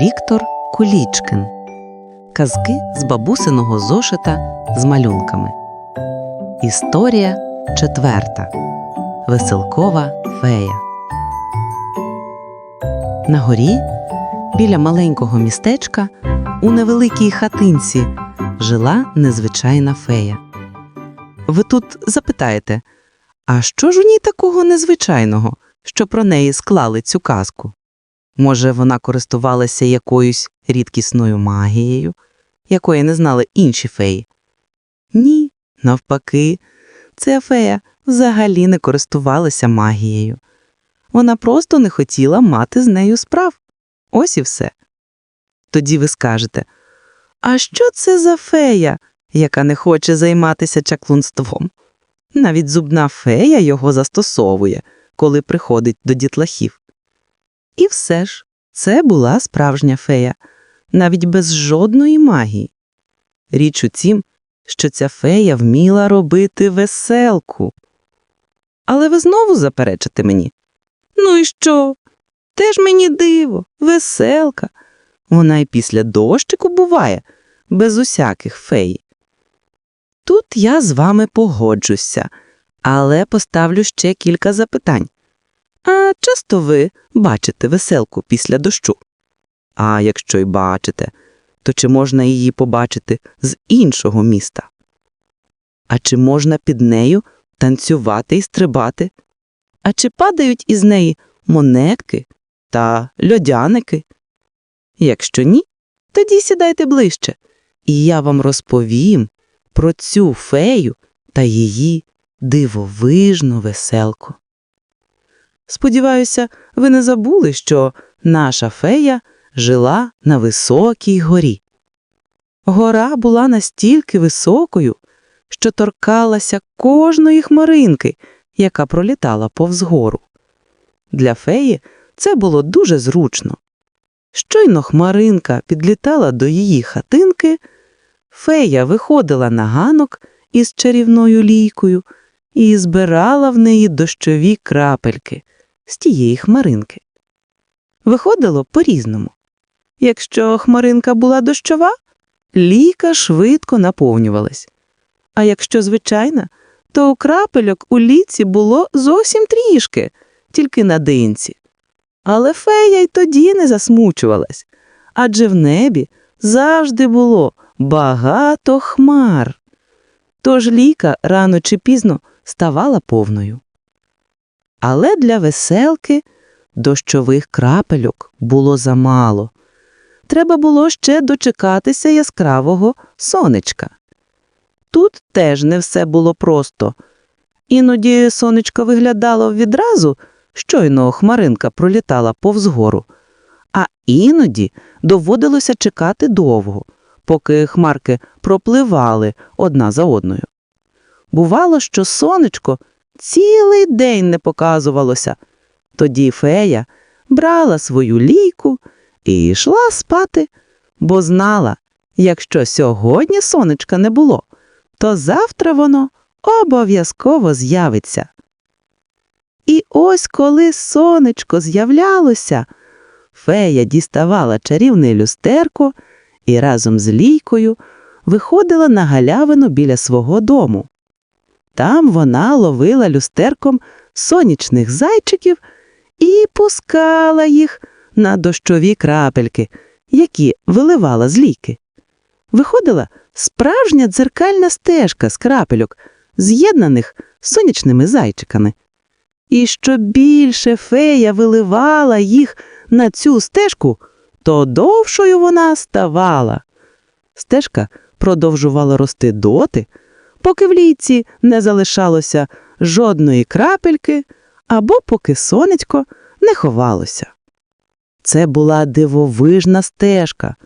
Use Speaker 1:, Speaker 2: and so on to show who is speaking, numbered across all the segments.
Speaker 1: Віктор Кулічкин. Казки з бабусиного зошита з малюнками. Історія четверта. Веселкова фея. На горі біля маленького містечка у невеликій хатинці жила незвичайна фея. Ви тут запитаєте, а що ж у ній такого незвичайного, що про неї склали цю казку? Може, вона користувалася якоюсь рідкісною магією, якої не знали інші феї? Ні, навпаки, ця фея взагалі не користувалася магією. Вона просто не хотіла мати з нею справ. Ось і все. Тоді ви скажете, а що це за фея, яка не хоче займатися чаклунством? Навіть зубна фея його застосовує, коли приходить до дітлахів. І все ж, це була справжня фея, навіть без жодної магії. Річ у тім, що ця фея вміла робити веселку. Але ви знову заперечите мені. Ну і що? Теж мені диво, веселка. Вона й після дощику буває, без усяких фей. Тут я з вами погоджуся, але поставлю ще кілька запитань. А часто ви бачите веселку після дощу? А якщо й бачите, то чи можна її побачити з іншого міста? А чи можна під нею танцювати і стрибати? А чи падають із неї монетки та льодяники? Якщо ні, тоді сідайте ближче, і я вам розповім про цю фею та її дивовижну веселку. Сподіваюся, ви не забули, що наша фея жила на високій горі. Гора була настільки високою, що торкалася кожної хмаринки, яка пролітала повз гору. Для феї це було дуже зручно. Щойно хмаринка підлітала до її хатинки, фея виходила на ганок із чарівною лійкою і збирала в неї дощові крапельки з тієї хмаринки. Виходило по-різному. Якщо хмаринка була дощова, лійка швидко наповнювалась. А якщо звичайна, то у крапельок у ліці було зовсім трішки, тільки на динці. Але фея й тоді не засмучувалась, адже в небі завжди було багато хмар. Тож ліка рано чи пізно ставала повною. Але для веселки дощових крапельок було замало. Треба було ще дочекатися яскравого сонечка. Тут теж не все було просто. Іноді сонечко виглядало відразу, щойно хмаринка пролітала повз гору, а іноді доводилося чекати довго, поки хмарки пропливали одна за одною. Бувало, що сонечко цілий день не показувалося. Тоді фея брала свою лійку і йшла спати, бо знала, якщо сьогодні сонечка не було, то завтра воно обов'язково з'явиться. І ось коли сонечко з'являлося, фея діставала чарівне люстерко і разом з лійкою виходила на галявину біля свого дому. Там вона ловила люстерком сонячних зайчиків і пускала їх на дощові крапельки, які виливала з лійки. Виходила справжня дзеркальна стежка з крапельок, з'єднаних сонячними зайчиками. І що більше фея виливала їх на цю стежку, то довшою вона ставала. Стежка продовжувала рости доти, поки в лійці не залишалося жодної крапельки або поки сонечко не ховалося. Це була дивовижна стежка.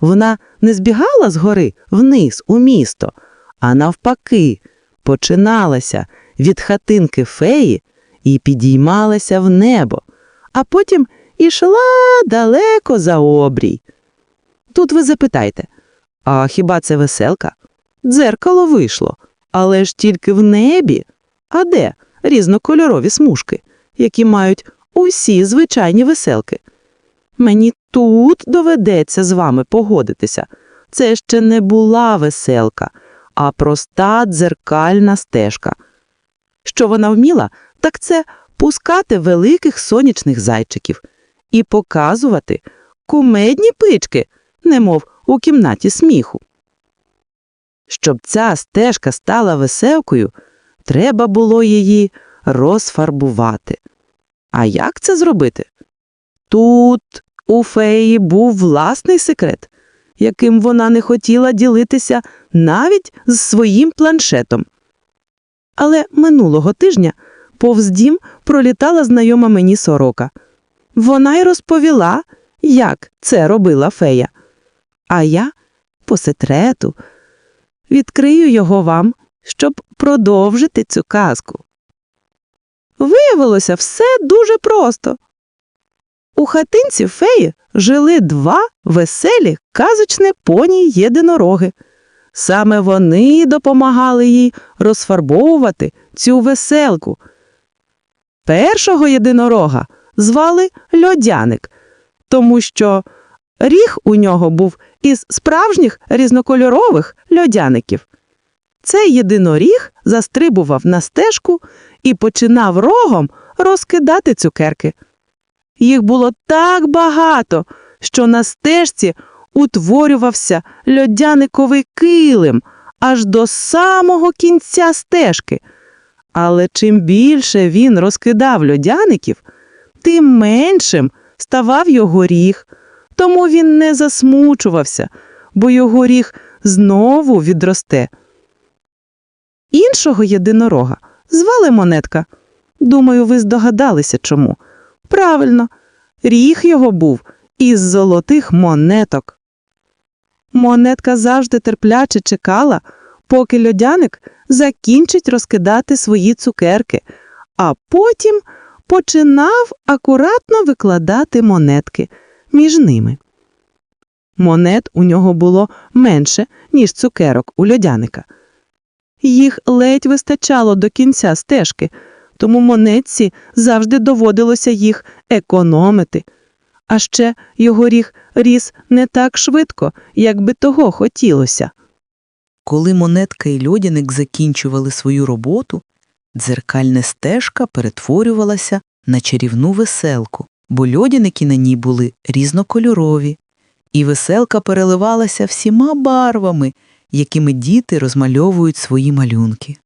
Speaker 1: Вона не збігала з гори вниз у місто, а навпаки, починалася від хатинки феї і підіймалася в небо, а потім ішла далеко за обрій. Тут ви запитайте, а хіба це веселка? Дзеркало вийшло, але ж тільки в небі. А де різнокольорові смужки, які мають усі звичайні веселки? Мені тут доведеться з вами погодитися. Це ще не була веселка, а проста дзеркальна стежка. Що вона вміла, так це пускати великих сонячних зайчиків і показувати кумедні пички, немов у кімнаті сміху. Щоб ця стежка стала веселкою, треба було її розфарбувати. А як це зробити? Тут у феї був власний секрет, яким вона не хотіла ділитися навіть з своїм планшетом. Але минулого тижня повз дім пролітала знайома мені сорока. Вона й розповіла, як це робила фея. А я, по секрету, відкрию його вам, щоб продовжити цю казку. Виявилося все дуже просто. У хатинці феї жили два веселі казочні поні єдинороги. Саме вони допомагали їй розфарбовувати цю веселку. Першого єдинорога звали Льодяник, тому що ріг у нього був із справжніх різнокольорових льодяників. Цей єдиноріг застрибував на стежку і починав рогом розкидати цукерки. Їх було так багато, що на стежці утворювався льодяниковий килим аж до самого кінця стежки. Але чим більше він розкидав льодяників, тим меншим ставав його ріг. Тому він не засмучувався, бо його ріг знову відросте. Іншого єдинорога звали монетка. Думаю, ви здогадалися чому. Правильно, ріг його був із золотих монеток. Монетка завжди терпляче чекала, поки льодяник закінчить розкидати свої цукерки, а потім починав акуратно викладати монетки між ними. Монет у нього було менше, ніж цукерок у льодяника. Їх ледь вистачало до кінця стежки, тому монетці завжди доводилося їх економити. А ще його ріг ріс не так швидко, як би того хотілося.
Speaker 2: Коли монетка і льодяник закінчували свою роботу, дзеркальна стежка перетворювалася на чарівну веселку, бо льодяники на ній були різнокольорові, і веселка переливалася всіма барвами, якими діти розмальовують свої малюнки.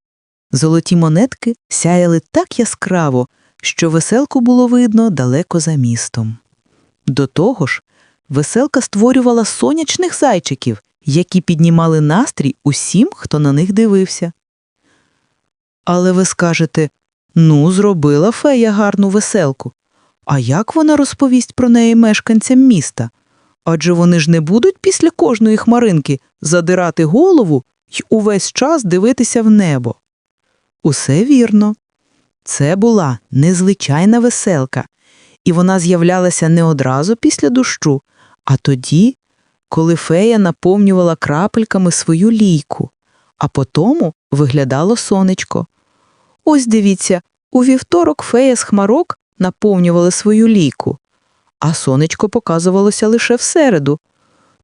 Speaker 2: Золоті монетки сяяли так яскраво, що веселку було видно далеко за містом. До того ж, веселка створювала сонячних зайчиків, які піднімали настрій усім, хто на них дивився. Але ви скажете ну, зробила фея гарну веселку. А як вона розповість про неї мешканцям міста? Адже вони ж не будуть після кожної хмаринки задирати голову й увесь час дивитися в небо. Усе вірно. Це була незвичайна веселка, і вона з'являлася не одразу після дощу, а тоді, коли фея наповнювала крапельками свою лійку, а потому виглядало сонечко. Ось дивіться, у вівторок фея з хмарок наповнювала свою лійку, а сонечко показувалося лише всереду.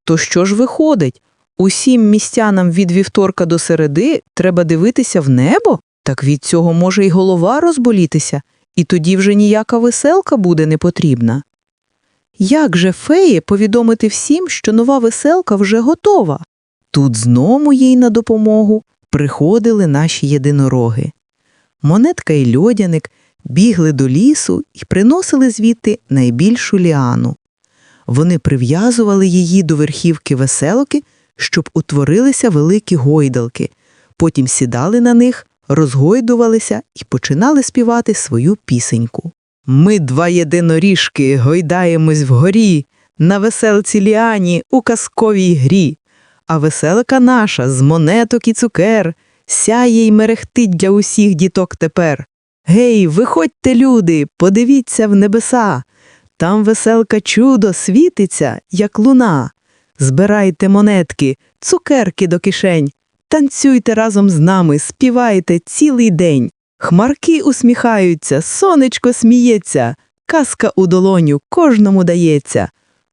Speaker 2: То що ж виходить? Усім містянам від вівторка до середи треба дивитися в небо? Так від цього може й голова розболітися, і тоді вже ніяка веселка буде не потрібна. Як же феї повідомити всім, що нова веселка вже готова? Тут знову їй на допомогу приходили наші єдинороги. Монетка і льодяник бігли до лісу і приносили звідти найбільшу ліану. Вони прив'язували її до верхівки веселки, щоб утворилися великі гойдалки, потім сідали на них, розгойдувалися і починали співати свою пісеньку. Ми два єдиноріжки гойдаємось вгорі, на веселці ліані у казковій грі. А веселка наша з монеток і цукер сяє й мерехтить для усіх діток тепер. Гей, виходьте, люди, подивіться в небеса. Там веселка чудо світиться, як луна. Збирайте монетки, цукерки до кишень, танцюйте разом з нами, співайте цілий день. Хмарки усміхаються, сонечко сміється.
Speaker 1: казка у долоню кожному дається.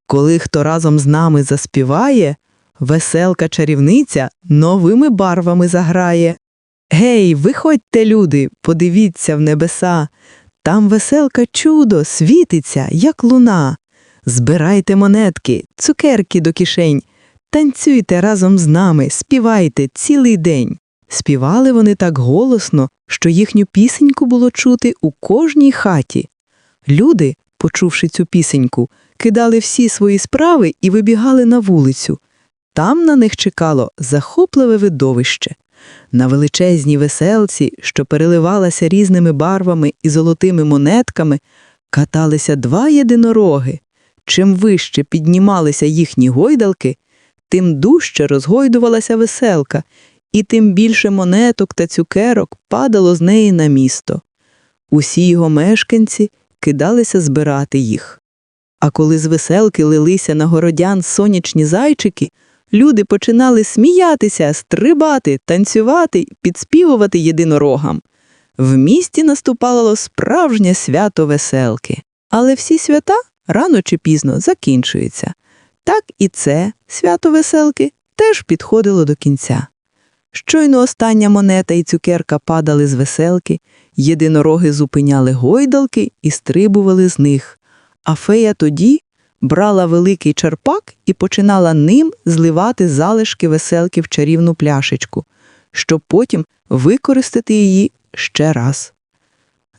Speaker 1: Коли хто разом з нами заспіває, веселка чарівниця новими барвами заграє. Гей, виходьте, люди, подивіться в небеса. Там веселка чудо світиться, як луна. Збирайте монетки, цукерки до кишень, танцюйте разом з нами, співайте цілий день. Співали вони так голосно, що їхню пісеньку було чути у кожній хаті. Люди, почувши цю пісеньку, кидали всі свої справи і вибігали на вулицю. Там на них чекало захопливе видовище. На величезній веселці, що переливалася різними барвами і золотими монетками, каталися два єдинороги. Чим вище піднімалися їхні гойдалки, тим дужче розгойдувалася веселка, і тим більше монеток та цукерок падало з неї на місто. Усі його мешканці кидалися збирати їх. А коли з веселки лилися на городян сонячні зайчики, люди починали сміятися, стрибати, танцювати, підспівувати єдинорогам. В місті наступало справжнє свято веселки. Але всі свята рано чи пізно закінчуються. Так і це свято веселки теж підходило до кінця. Щойно остання монета і цукерка падали з веселки, єдинороги зупиняли гойдалки і стрибували з них, а фея тоді брала великий черпак і починала ним зливати залишки веселки в чарівну пляшечку, щоб потім використати її ще раз.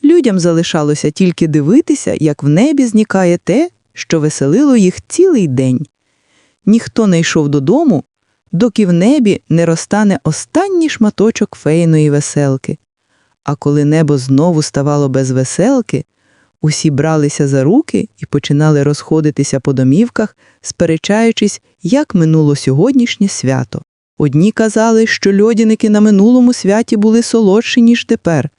Speaker 1: Людям залишалося тільки дивитися, як в небі зникає те, що веселило їх цілий день. Ніхто не йшов додому, доки в небі не розтане останній шматочок фейної веселки. А коли небо знову ставало без веселки, усі бралися за руки і починали розходитися по домівках, сперечаючись, як минуло сьогоднішнє свято. Одні казали, що льодяники на минулому святі були солодші, ніж тепер,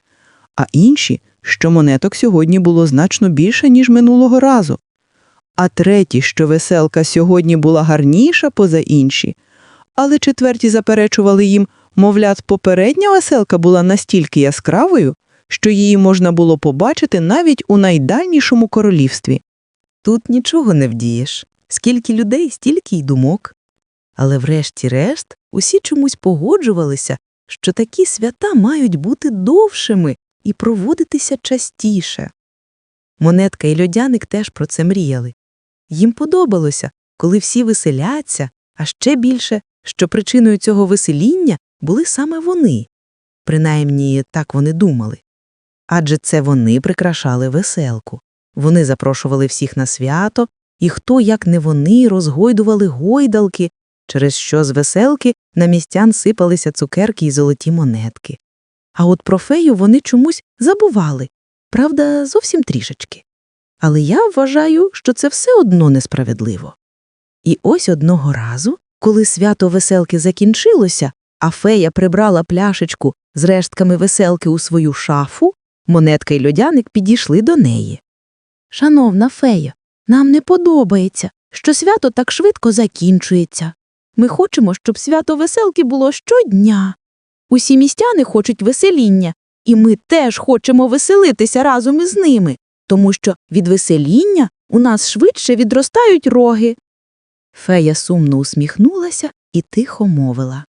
Speaker 1: а інші, що монеток сьогодні було значно більше, ніж минулого разу. А треті, що веселка сьогодні була гарніша поза інші, але четверті заперечували їм, мовлят, попередня веселка була настільки яскравою, що її можна було побачити навіть у найдальнішому королівстві. Тут нічого не вдієш. Скільки людей, стільки й думок. Але врешті-решт усі чомусь погоджувалися, що такі свята мають бути довшими і проводитися частіше. Монетка і льодяник теж про це мріяли. Їм подобалося, коли всі веселяться, а ще більше, що причиною цього весеління були саме вони. Принаймні так вони думали. Адже це вони прикрашали веселку. Вони запрошували всіх на свято, і хто, як не вони, розгойдували гойдалки, через що з веселки на містян сипалися цукерки і золоті монетки. А от про фею вони чомусь забували, правда, зовсім трішечки. Але я вважаю, що це все одно несправедливо. І ось одного разу, коли свято веселки закінчилося, а фея прибрала пляшечку з рештками веселки у свою шафу, монетка й льодяник підійшли до неї. Шановна фея, нам не подобається, що свято так швидко закінчується. Ми хочемо, щоб свято веселки було щодня. Усі містяни хочуть весеління, і ми теж хочемо веселитися разом із ними, тому що від весеління у нас швидше відростають роги. Фея сумно усміхнулася і тихо мовила.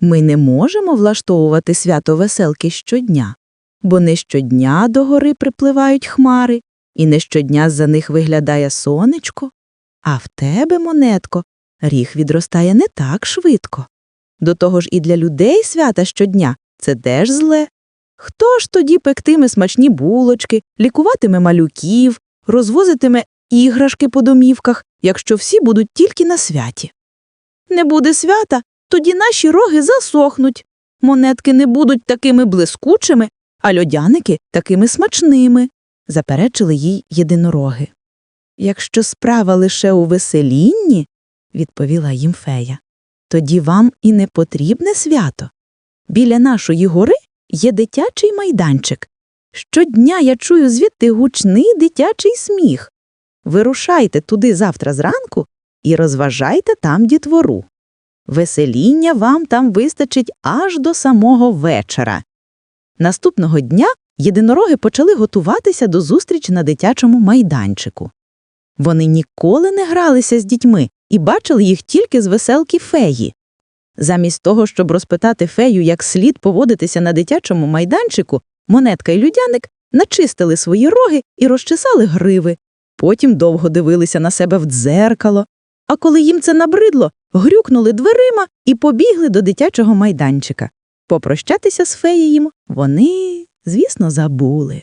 Speaker 1: Ми не можемо влаштовувати свято веселки щодня, бо не щодня до гори припливають хмари, і не щодня за них виглядає сонечко, а в тебе, монетко, ріг відростає не так швидко. До того ж і для людей свята щодня це теж зле. Хто ж тоді пектиме смачні булочки, лікуватиме малюків, розвозитиме іграшки по домівках, якщо всі будуть тільки на святі? Не буде свята, тоді наші роги засохнуть. Монетки не будуть такими блискучими, а льодяники такими смачними, заперечили їй єдинороги. Якщо справа лише у веселінні, відповіла їм фея, тоді вам і не потрібне свято. Біля нашої гори є дитячий майданчик. Щодня я чую звідти гучний дитячий сміх. Вирушайте туди завтра зранку і розважайте там дітвору. Весеління вам там вистачить аж до самого вечора. Наступного дня єдинороги почали готуватися до зустрічі на дитячому майданчику. Вони ніколи не гралися з дітьми і бачили їх тільки з веселки феї. Замість того, щоб розпитати фею, як слід поводитися на дитячому майданчику, монетка і людяник начистили свої роги і розчесали гриви. Потім довго дивилися на себе в дзеркало. А коли їм це набридло, грюкнули дверима і побігли до дитячого майданчика. Попрощатися з феєю вони, звісно, забули.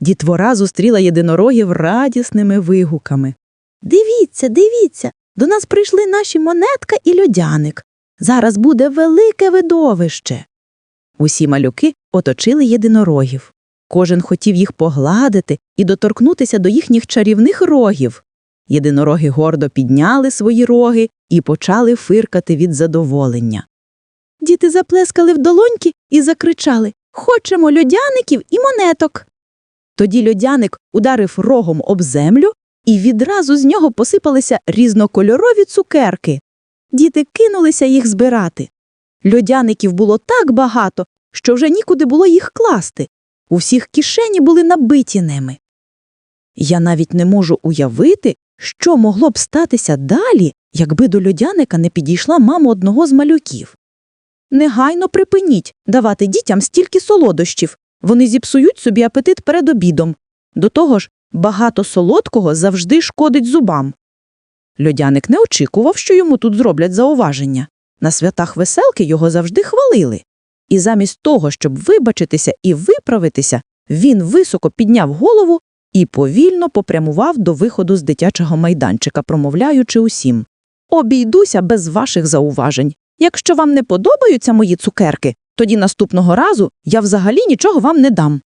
Speaker 1: Дітвора зустріла єдинорогів радісними вигуками. Дивіться, дивіться, до нас прийшли наші монетка і льодяник. Зараз буде велике видовище. Усі малюки оточили єдинорогів. Кожен хотів їх погладити і доторкнутися до їхніх чарівних рогів. Єдинороги гордо підняли свої роги і почали фиркати від задоволення. Діти заплескали в долоньки і закричали Хочемо льодяників і монеток. Тоді льодяник ударив рогом об землю, і відразу з нього посипалися різнокольорові цукерки. Діти кинулися їх збирати. Льодяників було так багато, що вже нікуди було їх класти. У всіх кишені були набиті ними. Я навіть не можу уявити, що могло б статися далі, якби до льодяника не підійшла мама одного з малюків. Негайно припиніть давати дітям стільки солодощів. Вони зіпсують собі апетит перед обідом. До того ж, багато солодкого завжди шкодить зубам. Льодяник не очікував, що йому тут зроблять зауваження. На святах веселки його завжди хвалили. І замість того, щоб вибачитися і виправитися, він високо підняв голову і повільно попрямував до виходу з дитячого майданчика, промовляючи усім Обійдуся без ваших зауважень. Якщо вам не подобаються мої цукерки, тоді наступного разу я взагалі нічого вам не дам.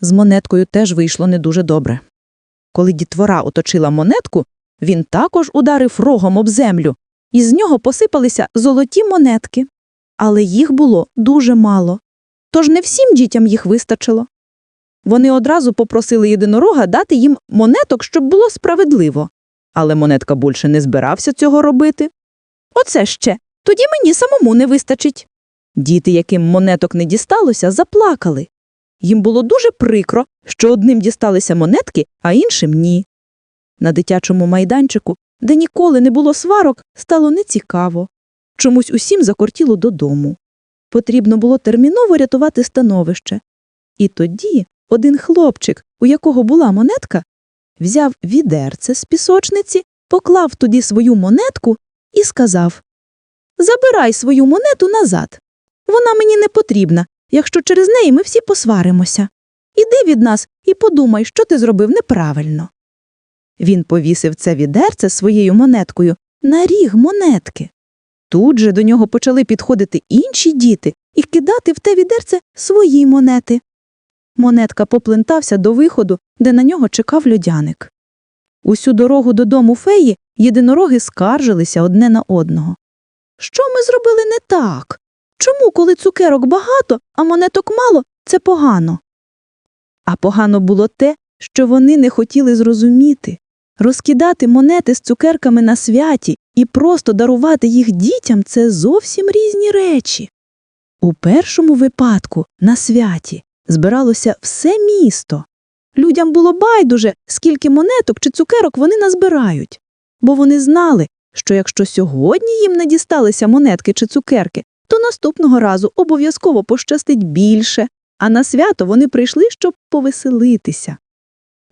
Speaker 1: З монеткою теж вийшло не дуже добре. Коли дітвора оточила монетку, він також ударив рогом об землю, і з нього посипалися золоті монетки. Але їх було дуже мало. Тож не всім дітям їх вистачило. Вони одразу попросили єдинорога дати їм монеток, щоб було справедливо. Але монетка більше не збирався цього робити. Оце ще. Тоді мені самому не вистачить. Діти, яким монеток не дісталося, заплакали. Їм було дуже прикро, що одним дісталися монетки, а іншим ні. На дитячому майданчику, де ніколи не було сварок, стало нецікаво. Чомусь усім закортіло додому. Потрібно було терміново рятувати становище. І тоді один хлопчик, у якого була монетка, взяв відерце з пісочниці, поклав туди свою монетку і сказав Забирай свою монету назад. Вона мені не потрібна, якщо через неї ми всі посваримося. Іди від нас і подумай, що ти зробив неправильно. Він повісив це відерце своєю монеткою на ріг монетки. Тут же до нього почали підходити інші діти і кидати в те відерце свої монети. Монетка поплентався до виходу, де на нього чекав льодяник. Усю дорогу додому феї єдинороги скаржилися одне на одного. Що ми зробили не так? Чому, коли цукерок багато, а монеток мало, це погано? А погано було те, що вони не хотіли зрозуміти. Розкидати монети з цукерками на святі і просто дарувати їх дітям це зовсім різні речі. У першому випадку на святі збиралося все місто. Людям було байдуже, скільки монеток чи цукерок вони назбирають, бо вони знали, що якщо сьогодні їм не дісталися монетки чи цукерки, то наступного разу обов'язково пощастить більше, а на свято вони прийшли, щоб повеселитися.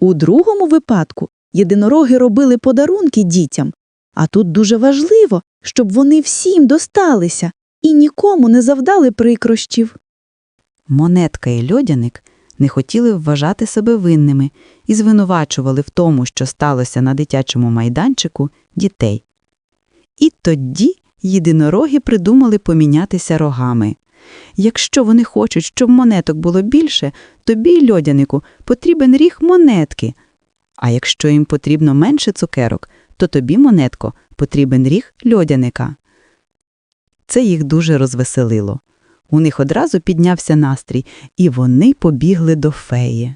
Speaker 1: У другому випадку єдинороги робили подарунки дітям, а тут дуже важливо, щоб вони всім досталися і нікому не завдали прикрощів.
Speaker 2: Монетка і льодяник не хотіли вважати себе винними і звинувачували в тому, що сталося на дитячому майданчику, дітей. І тоді єдинороги придумали помінятися рогами. Якщо вони хочуть, щоб монеток було більше, тобі, льодянику, потрібен ріг монетки. А якщо їм потрібно менше цукерок, то тобі, монетко, потрібен ріг льодяника. Це їх дуже розвеселило. У них одразу піднявся настрій, і вони побігли до феї.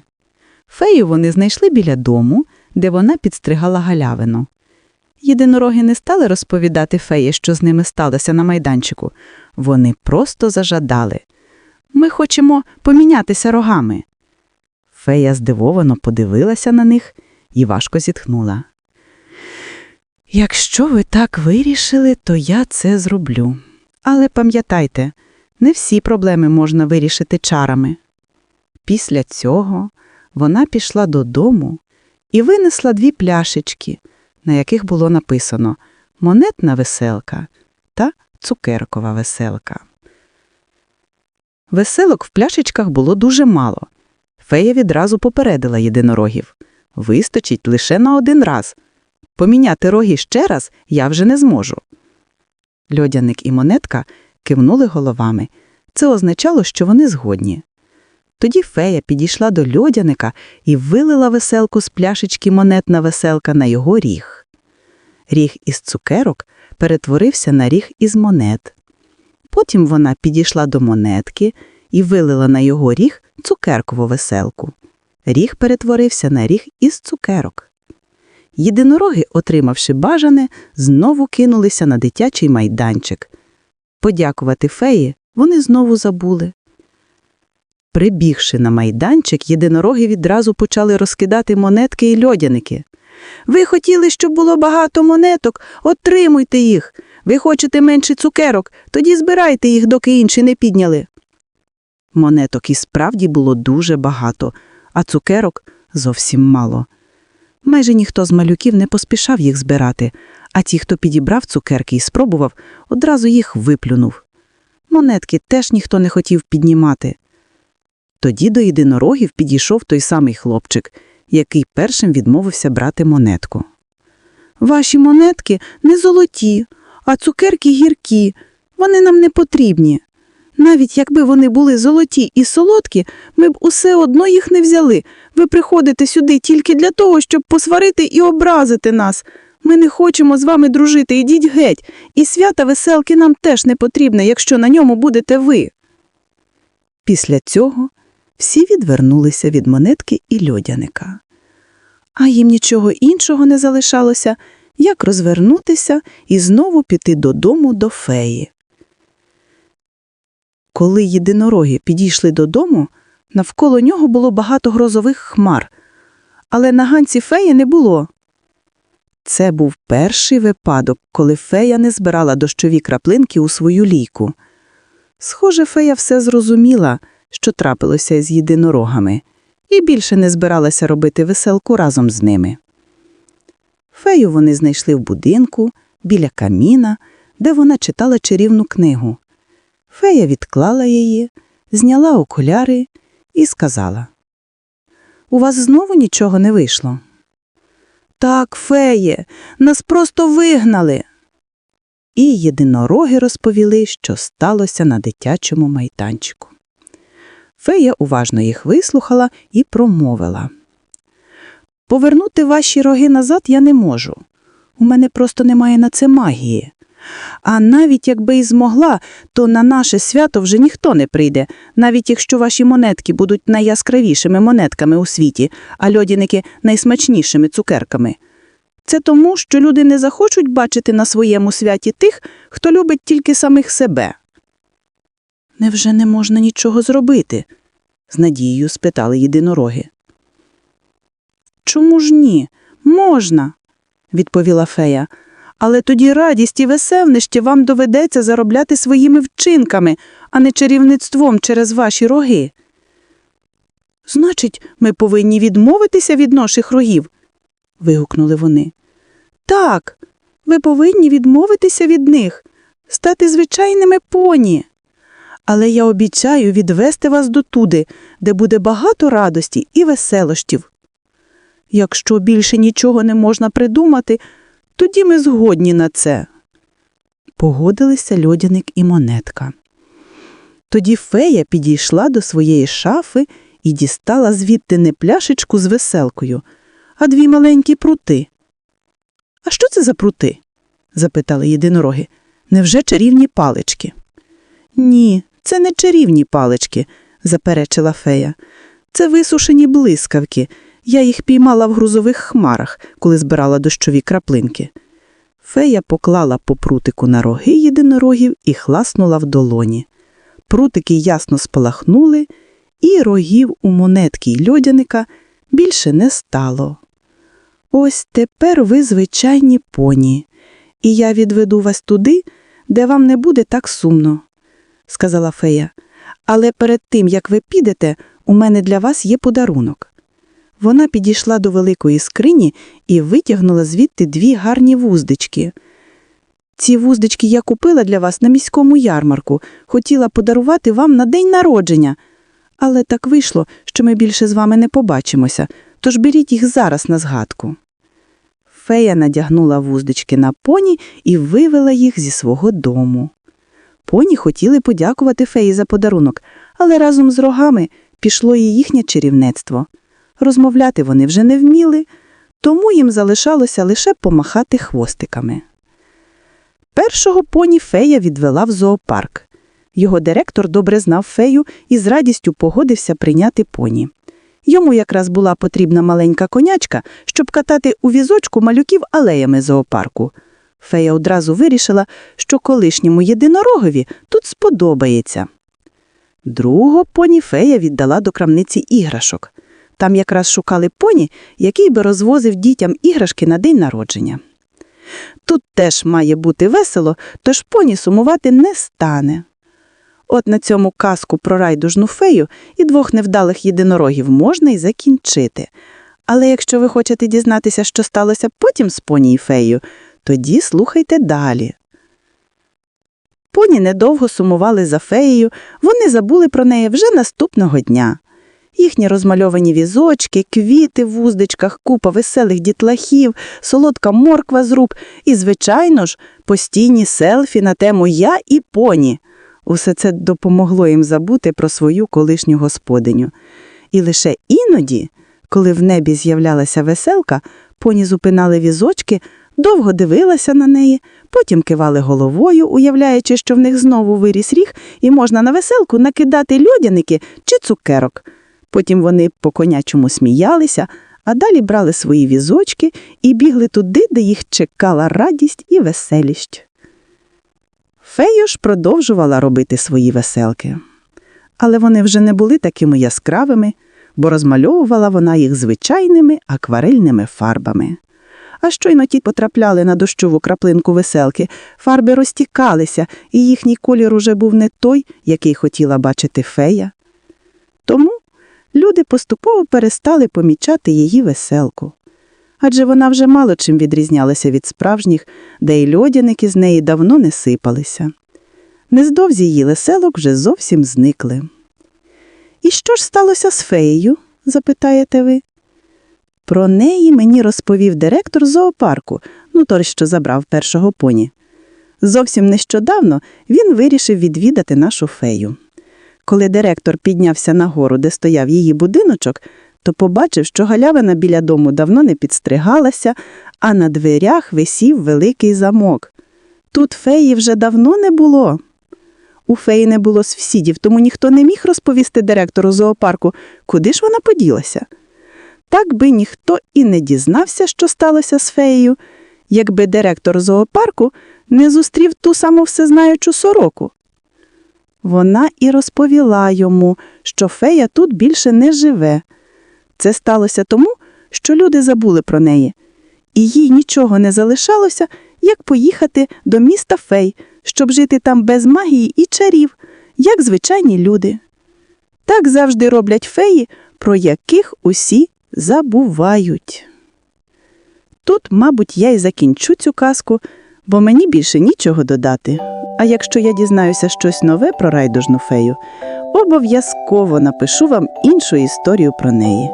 Speaker 2: Фею вони знайшли біля дому, де вона підстригала галявину. Єдинороги не стали розповідати феї, що з ними сталося на майданчику. Вони просто зажадали.
Speaker 1: Ми хочемо помінятися рогами. Фея здивовано подивилася на них і важко зітхнула. Якщо ви так вирішили, то я це зроблю. Але пам'ятайте, не всі проблеми можна вирішити чарами. Після цього вона пішла додому і винесла дві пляшечки, на яких було написано монетна веселка та цукеркова веселка. Веселок в пляшечках було дуже мало. Фея відразу попередила єдинорогів. Вистачить лише на один раз. Поміняти роги ще раз я вже не зможу. Льодяник і монетка кивнули головами. Це означало, що вони згодні. Тоді фея підійшла до льодяника і вилила веселку з пляшечки монетна веселка на його ріг. Ріг із цукерок перетворився на ріг із монет. Потім вона підійшла до монетки і вилила на його ріг цукеркову веселку. Ріг перетворився на ріг із цукерок. Єдинороги, отримавши бажане, знову кинулися на дитячий майданчик. Подякувати феї вони знову забули. Прибігши на майданчик, єдинороги відразу почали розкидати монетки і льодяники. Ви хотіли, щоб було багато монеток, отримуйте їх. Ви хочете менше цукерок, тоді збирайте їх, доки інші не підняли. Монеток і справді було дуже багато, а цукерок зовсім мало. Майже ніхто з малюків не поспішав їх збирати, а ті, хто підібрав цукерки і спробував, одразу їх виплюнув. Монетки теж ніхто не хотів піднімати. Тоді до єдинорогів підійшов той самий хлопчик, який першим відмовився брати монетку. Ваші монетки не золоті, а цукерки гіркі. Вони нам не потрібні. Навіть якби вони були золоті і солодкі, ми б усе одно їх не взяли. Ви приходите сюди тільки для того, щоб посварити і образити нас. Ми не хочемо з вами дружити, ідіть геть, і свята веселки нам теж не потрібне, якщо на ньому будете ви. Після цього всі відвернулися від монетки і льодяника. А їм нічого іншого не залишалося, як розвернутися і знову піти додому до феї. Коли єдинороги підійшли додому, навколо нього було багато грозових хмар, але на ганці феї не було. Це був перший випадок, коли фея не збирала дощові краплинки у свою лійку. Схоже, фея все зрозуміла, що трапилося із єдинорогами, і більше не збиралася робити веселку разом з ними. Фею вони знайшли в будинку, біля каміна, де вона читала чарівну книгу. Фея відклала її, зняла окуляри і сказала У вас знову нічого не вийшло. Так, феє, нас просто вигнали. І єдинороги розповіли, що сталося на дитячому майданчику. Фея уважно їх вислухала і промовила. Повернути ваші роги назад я не можу. У мене просто немає на це магії. А навіть якби й змогла, то на наше свято вже ніхто не прийде, навіть якщо ваші монетки будуть найяскравішими монетками у світі, а льодяники найсмачнішими цукерками. Це тому, що люди не захочуть бачити на своєму святі тих, хто любить тільки самих себе. Невже не можна нічого зробити? з надією спитали єдинороги. Чому ж ні? Можна, відповіла фея. Але тоді радість і веселнище вам доведеться заробляти своїми вчинками, а не чарівництвом через ваші роги. Значить, ми повинні відмовитися від наших рогів. вигукнули вони. Так, ви повинні відмовитися від них, стати звичайними поні. Але я обіцяю відвести вас дотуди, де буде багато радості і веселощів. Якщо більше нічого не можна придумати, тоді ми згодні на це. Погодилися льодяник і монетка. Тоді фея підійшла до своєї шафи і дістала звідти не пляшечку з веселкою, а дві маленькі прути. А що це за прути? запитали єдинороги. Невже чарівні палички? Ні, це не чарівні палички, заперечила фея. Це висушені блискавки. Я їх піймала в грузових хмарах, коли збирала дощові краплинки. Фея поклала по прутику на роги єдинорогів і хласнула в долоні. прутики ясно спалахнули, і рогів у монетки й льодяника більше не стало. Ось тепер ви звичайні поні, і я відведу вас туди, де вам не буде так сумно, сказала фея. Але перед тим, як ви підете, у мене для вас є подарунок. Вона підійшла до великої скрині і витягнула звідти дві гарні вуздечки. Ці вуздечки я купила для вас на міському ярмарку, хотіла подарувати вам на день народження. Але так вийшло, що ми більше з вами не побачимося, тож беріть їх зараз на згадку. Фея надягнула вуздечки на поні і вивела їх зі свого дому. Поні хотіли подякувати феї за подарунок, але разом з рогами пішло і їхнє чарівництво. Розмовляти вони вже не вміли, тому їм залишалося лише помахати хвостиками. Першого поні фея відвела в зоопарк. Його директор добре знав фею і з радістю погодився прийняти поні. Йому якраз була потрібна маленька конячка, щоб катати у візочку малюків алеями зоопарку. Фея одразу вирішила, що колишньому єдинорогові тут сподобається. Другого поні фея віддала до крамниці іграшок. Там якраз шукали поні, який би розвозив дітям іграшки на день народження. Тут теж має бути весело, тож поні сумувати не стане. От на цьому казку про райдужну фею і двох невдалих єдинорогів можна й закінчити. Але якщо ви хочете дізнатися, що сталося потім з поні і феєю, тоді слухайте далі. Поні недовго сумували за феєю, вони забули про неї вже наступного дня. Їхні розмальовані візочки, квіти в вуздечках, купа веселих дітлахів, солодка морква з рук і, звичайно ж, постійні селфі на тему Я і поні. Усе це допомогло їм забути про свою колишню господиню. І лише іноді, коли в небі з'являлася веселка, поні зупинали візочки, довго дивилася на неї, потім кивали головою, уявляючи, що в них знову виріс ріг, і можна на веселку накидати льодяники чи цукерок. Потім вони по конячому сміялися, а далі брали свої візочки і бігли туди, де їх чекала радість і веселість. Фея ж продовжувала робити свої веселки. Але вони вже не були такими яскравими, бо розмальовувала вона їх звичайними акварельними фарбами. А щойно ті потрапляли на дощову краплинку веселки, фарби розтікалися, і їхній колір уже був не той, який хотіла бачити фея. Тому люди поступово перестали помічати її веселку. Адже вона вже мало чим відрізнялася від справжніх, де й льодяники з неї давно не сипалися. Нездовзі її веселок вже зовсім зникли. І що ж сталося з феєю? запитаєте ви. Про неї мені розповів директор зоопарку, ну той, що забрав першого поні. Зовсім нещодавно він вирішив відвідати нашу фею. Коли директор піднявся на гору, де стояв її будиночок, то побачив, що галявина біля дому давно не підстригалася, а на дверях висів великий замок. Тут феї вже давно не було. У феї не було сусідів, тому ніхто не міг розповісти директору зоопарку, куди ж вона поділася. Так би ніхто і не дізнався, що сталося з феєю, якби директор зоопарку не зустрів ту саму всезнаючу сороку. Вона і розповіла йому, що фея тут більше не живе. Це сталося тому, що люди забули про неї, і їй нічого не залишалося, як поїхати до міста фей, щоб жити там без магії і чарів, як звичайні люди. Так завжди роблять феї, про яких усі забувають. Тут, мабуть, я й закінчу цю казку, бо мені більше нічого додати. А якщо я дізнаюся щось нове про райдужну фею, обов'язково напишу вам іншу історію про неї.